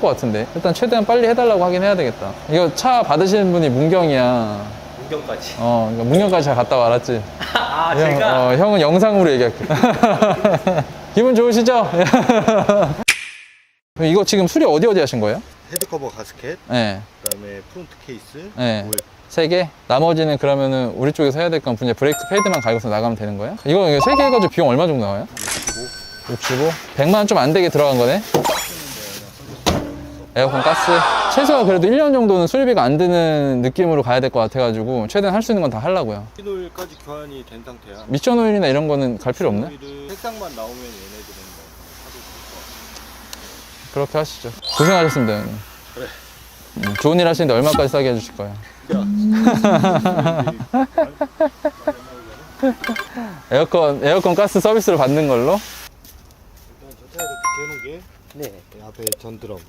것 같은데 일단 최대한 빨리 해달라고 하긴 해야 되겠다 이거 차 받으시는 분이 문경이야 문경까지. 어 그러니까 문경까지 잘 갔다 와랐지 아, 형, 제가 어, 형은 영상으로 얘기할게 기분 좋으시죠? 이거 지금 수리 어디 어디 하신 거예요? 헤드커버 가스켓, 네, 그다음에 프론트 케이스, 네. 오일. 세 개? 나머지는 그러면은 우리 쪽에서 해야 될건 그냥 브레이크 패드만 갈고서 나가면 되는 거예요? 이거 세 개 해가지고 비용 얼마 정도 나와요? 65? 100만 원좀안 되게 들어간 거네? 에어컨 가스? 최소한 그래도 1년 정도는 수리비가 안 드는 느낌으로 가야 될 것 같아가지고 최대한 할 수 있는 건 다 하려고요 오일까지 교환이 된 상태야. 미션 오일이나 이런 거는 갈 필요 없네? 색상만 나오면 얘네들은 뭐 하도 좋을 그렇게 하시죠 고생하셨습니다 형님 그래. 음, 좋은 일 하시는데 얼마까지 싸게 해주실 거예요? 에어컨, 에어컨 가스 서비스를 받는 걸로? 일단 저 차에서 교체해놓은 게 네. 이 앞에 전드럼